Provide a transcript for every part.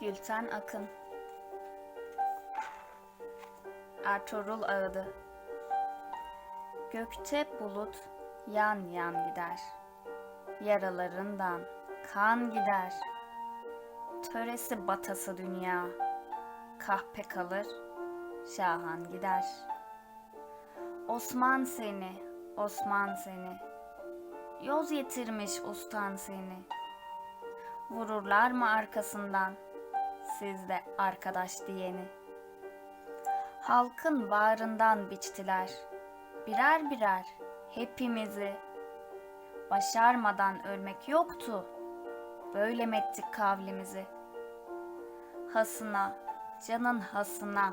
Gülten Akın Ertuğrul Ağıdı Gökte bulut yan yan gider. Yaralarından kan gider. Töresi batası dünya. Kahpe kalır, şahan gider. Osman seni, Osman seni. Yoz yetirmiş ustan seni. Vururlar mı arkasından sizde arkadaş diyeni? Halkın bağrından biçtiler birer birer hepimizi. Başarmadan ölmek yoktu. Böyle mi ettik kavlimizi? Hasına, canın hasına.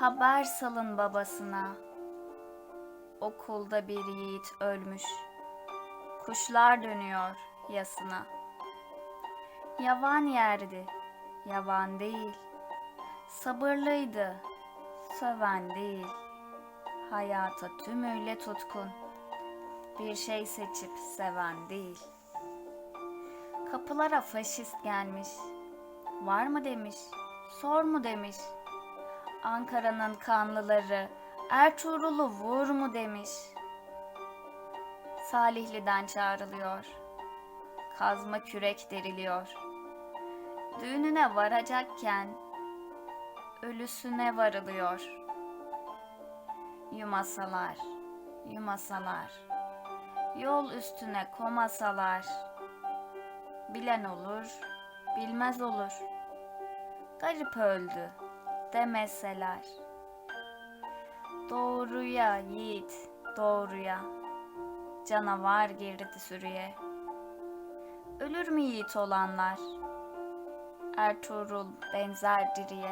Haber salın babasına. Okulda bir yiğit ölmüş. Kuşlar dönüyor yasına. Yavan yerdi, yavan değil. Sabırlıydı, söven değil. Hayata tümüyle tutkun. Bir şey seçip seven değil. Kapılara faşist gelmiş. Var mı demiş, sor mu demiş. Ankara'nın kanlıları Ertuğrul'u vur mu demiş. Salihli'den çağrılıyor. Kazma kürek deriliyor. Düğününe varacakken ölüsüne varılıyor. Yumasalar, yumasalar, yol üstüne komasalar, bilen olur, bilmez olur. Garip öldü demeseler. Doğruya yiğit, doğruya, canavar girdi sürüye. Ölür mü yiğit olanlar? Ertuğrul benzer diriye.